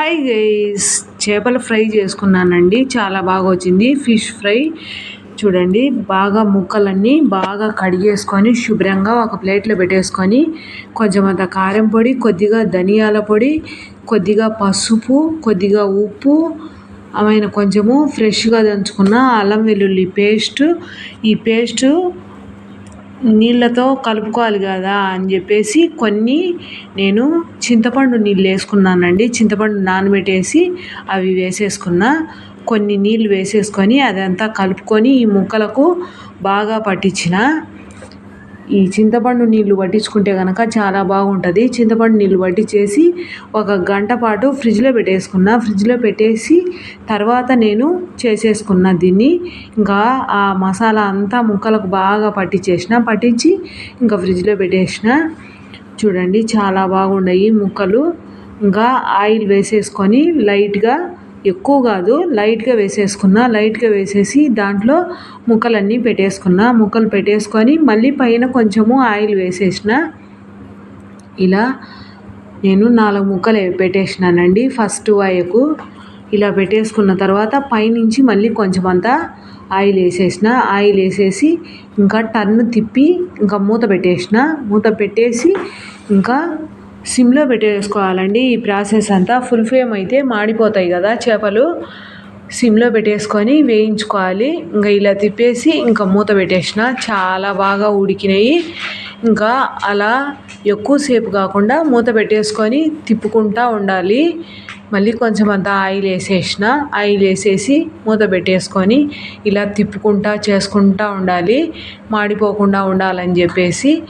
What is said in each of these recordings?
Hi guys చేపల fry చేసుకున్నానండి. చాలా బాగా వచ్చింది. Fish fry. చూడండి బాగా ముక్కలన్నీ బాగా కడిగేసుకొని శుభ్రంగా ఒక ప్లేట్లో పెట్టేసుకొని కొంచెం అంత కారం పొడి కొద్దిగా ధనియాల పొడి కొద్దిగా పసుపు కొద్దిగా ఉప్పు ఆమెను కొంచెము ఫ్రెష్గా దంచుకున్న అల్లం వెల్లుల్లి పేస్ట్. ఈ పేస్టు నీళ్ళతో కలుపుకోవాలి కదా అని చెప్పేసి కొన్ని నేను చింతపండు నీళ్ళు వేసుకున్నానండి. చింతపండు నానబెట్టేసి అవి వేసేసుకున్న. కొన్ని నీళ్ళు వేసేసుకొని అదంతా కలుపుకొని ఈ ముక్కలకు బాగా పట్టించిన ఈ చింతపండు నీళ్ళు పట్టించుకుంటే కనుక చాలా బాగుంటుంది. చింతపండు నీళ్ళు పట్టించేసి ఒక గంట పాటు ఫ్రిడ్జ్లో పెట్టేసుకున్న ఫ్రిడ్జ్లో పెట్టేసి తర్వాత నేను చేసేసుకున్న దీన్ని ఇంకా ఆ మసాలా అంతా ముక్కలకు బాగా పట్టించేసిన పట్టించి ఇంకా ఫ్రిడ్జ్లో పెట్టేసిన. చూడండి చాలా బాగున్నాయి ముక్కలు. ఇంకా ఆయిల్ వేసేసుకొని లైట్గా ఎక్కువ కాదు లైట్గా వేసేసుకున్న లైట్గా వేసేసి దాంట్లో ముక్కలన్నీ పెట్టేసుకున్న ముక్కలు పెట్టేసుకొని మళ్ళీ పైన కొంచెము ఆయిల్ వేసేసిన. ఇలా నేను నాలుగు ముక్కలు పెట్టేసినానండి ఫస్ట్ వాయకు. ఇలా పెట్టేసుకున్న తర్వాత పైనుంచి మళ్ళీ కొంచెం అంతా ఆయిల్ వేసేసిన. ఆయిల్ వేసేసి ఇంకా టర్న్ తిప్పి ఇంకా మూత పెట్టేసిన. మూత పెట్టేసి ఇంకా సిమ్లో పెట్టేసుకోవాలండి. ఈ ప్రాసెస్ అంతా ఫుల్ ఫ్లేమ్ అయితే మాడిపోతాయి కదా చేపలు. సిమ్లో పెట్టేసుకొని వేయించుకోవాలి. ఇంకా ఇలా తిప్పేసి ఇంకా మూత పెట్టేసిన. చాలా బాగా ఉడికినాయి. ఇంకా అలా ఎక్కువసేపు కాకుండా మూత పెట్టేసుకొని తిప్పుకుంటా ఉండాలి. మళ్ళీ కొంచెం అంత ఆయిల్ వేసేసిన. ఆయిల్ వేసేసి మూత పెట్టేసుకొని ఇలా తిప్పుకుంటా చేసుకుంటూ ఉండాలి. మాడిపోకుండా ఉండాలని చెప్పేసి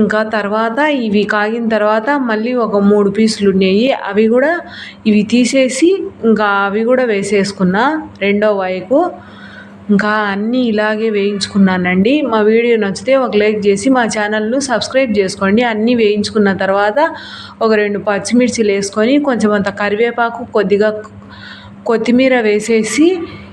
ఇంకా తర్వాత ఇవి కాగిన తర్వాత మళ్ళీ ఒక మూడు పీసులు ఉన్నాయి. అవి కూడా ఇవి తీసేసి ఇంకా అవి కూడా వేసేసుకున్నా రెండో వైపు ఇంకా అన్నీ ఇలాగే వేయించుకున్నానండి. మా వీడియో నచ్చితే ఒక లైక్ చేసి మా ఛానల్ను సబ్స్క్రైబ్ చేసుకోండి. అన్నీ వేయించుకున్న తర్వాత ఒక రెండు పచ్చిమిర్చిలు వేసుకొని కొంచెం అంత కరివేపాకు కొద్దిగా కొత్తిమీర వేసేసి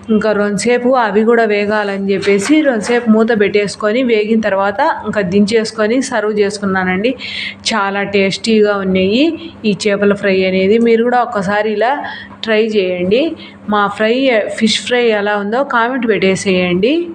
ఇంకా రెండుసేపు అవి కూడా వేగాలని చెప్పేసి రెండుసేపు మూత పెట్టేసుకొని వేగిన తర్వాత ఇంకా దించేసుకొని సర్వ్ చేసుకున్నానండి. చాలా టేస్టీగా ఉన్నాయి ఈ చేపల ఫ్రై అనేది. మీరు కూడా ఒక్కసారి ఇలా ట్రై చేయండి. మా ఫ్రై ఫిష్ ఫ్రై ఎలా ఉందో కామెంట్ పెట్టేసేయండి.